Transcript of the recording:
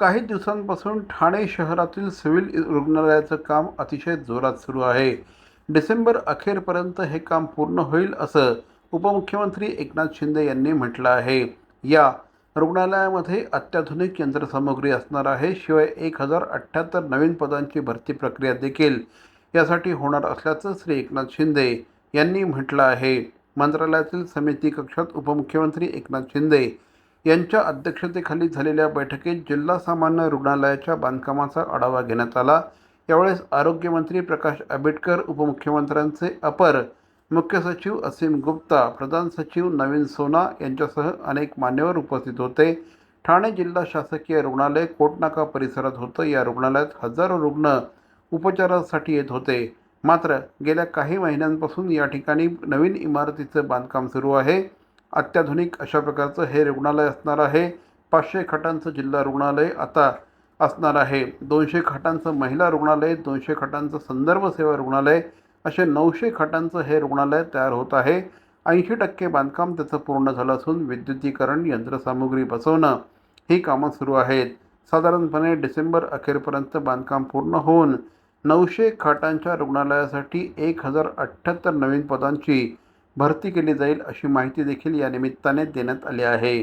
काही दिवसांपासून ठाणे शहरातील सिव्हिल रुग्णालयाचं काम अतिशय जोरात सुरू आहे. डिसेंबर अखेरपर्यंत हे काम पूर्ण होईल असं उपमुख्यमंत्री एकनाथ शिंदे यांनी म्हटलं आहे. या रुग्णालयामध्ये अत्याधुनिक यंत्रसामुग्री असणार आहे शिवाय एक हजार अठ्ठ्याहत्तर नवीन पदांची भरती प्रक्रिया देखील यासाठी होणार असल्याचं श्री एकनाथ शिंदे यांनी म्हटलं आहे. मंत्रालयातील समिती कक्षात उपमुख्यमंत्री एकनाथ शिंदे यांच्या अध्यक्षतेखाली झालेल्या बैठकीत जिल्हा सामान्य रुग्णालयाच्या बांधकामाचा आढावा घेण्यात आला. यावेळेस आरोग्यमंत्री प्रकाश आंबेडकर उपमुख्यमंत्र्यांचे अपर मुख्य सचिव असीम गुप्ता प्रधान सचिव नवीन सोना यांच्यासह अनेक मान्यवर उपस्थित होते. ठाणे जिल्हा शासकीय रुग्णालय कोटनाका परिसरात होतं. या रुग्णालयात हजारो रुग्ण उपचारासाठी येत होते. मात्र गेल्या काही महिन्यांपासून या ठिकाणी नवीन इमारतीचं बांधकाम सुरू आहे. अत्याधुनिक अशा प्रकारचं हे रुग्णालय असणार आहे. पाचशे खाटांचं जिल्हा रुग्णालय आता असणार आहे. दोनशे खाटांचं महिला रुग्णालय दोनशे खाटांचं संदर्भ सेवा रुग्णालय असे नऊशे खाटांचं हे रुग्णालय तयार होत आहे. ऐंशी टक्के बांधकाम त्याचं पूर्ण झालं असून विद्युतीकरण यंत्रसामुग्री बसवणं ही कामं सुरू आहेत. साधारणपणे डिसेंबर अखेरपर्यंत बांधकाम पूर्ण होऊन नऊशे खाटांच्या रुग्णालयासाठी एक हजार अठ्ठ्याहत्तर नवीन पदांची भरती केली जाईल अशी माहिती देखील या निमित्ताने देण्यात आली आहे.